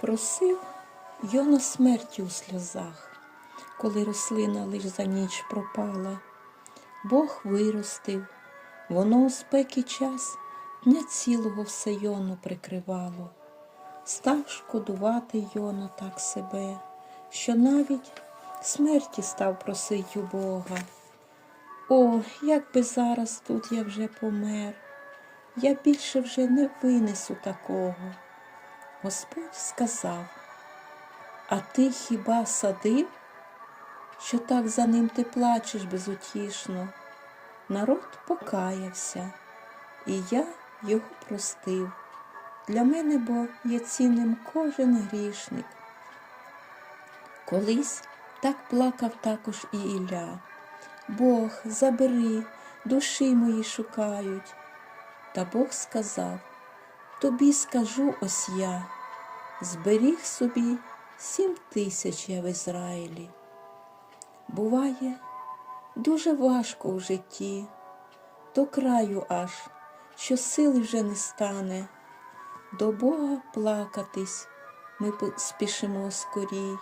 Просив Йона смерті у сльозах, коли рослина лиш за ніч пропала. Бог виростив, воно у спеки час дня цілого все Йону прикривало. Став шкодувати Йона так себе, що навіть смерті став просить у Бога. О, як би зараз тут я вже помер, я більше вже не винесу такого. Господь сказав, а ти хіба садив, що так за ним ти плачеш безутішно? Народ покаявся, і я його простив. Для мене бо є цінним кожен грішник. Колись так плакав також і Ілля. Бог, забери, душі мої шукають. Та Бог сказав, тобі скажу ось я, зберіг собі сім тисяч я в Ізраїлі. Буває, дуже важко в житті, до краю аж, що сили вже не стане. До Бога плакатись ми спішимо скорій.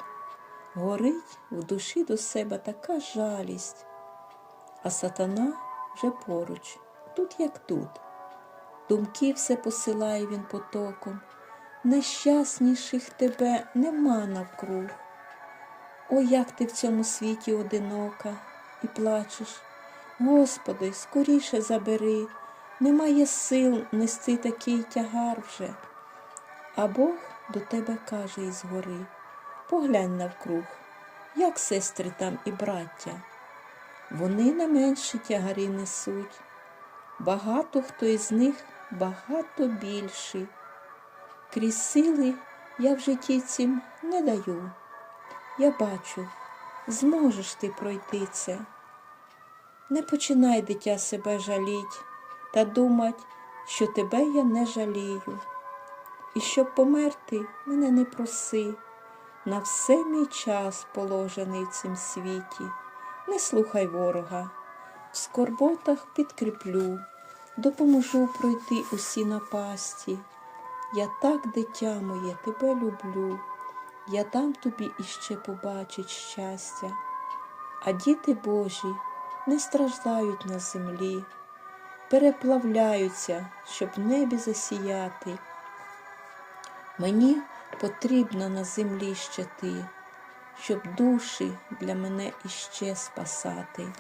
Горить в душі до себе така жалість, а сатана вже поруч, тут як тут. Думки все посилає він потоком, нещасніших тебе нема навкруг. О, як ти в цьому світі одинока і плачеш. Господи, скоріше забери, немає сил нести такий тягар вже. А Бог до тебе каже із гори, поглянь навкруг, як сестри там і браття. Вони не менші тягарі несуть. Багато хто із них багато більший. Крізь сили я в житті цим не даю. Я бачу, зможеш ти пройти це. Не починай дитя себе жаліть та думать, що тебе я не жалію. І щоб померти, мене не проси, на все мій час положений в цім світі. Не слухай ворога, в скорботах підкріплю, допоможу пройти усі напасті. Я так, дитя моє, тебе люблю, я дам тобі іще побачить щастя. А діти Божі не страждають на землі, переплавляються, щоб небі засіяти. Мені потрібна на землі ще ти, щоб душі для мене іще спасати.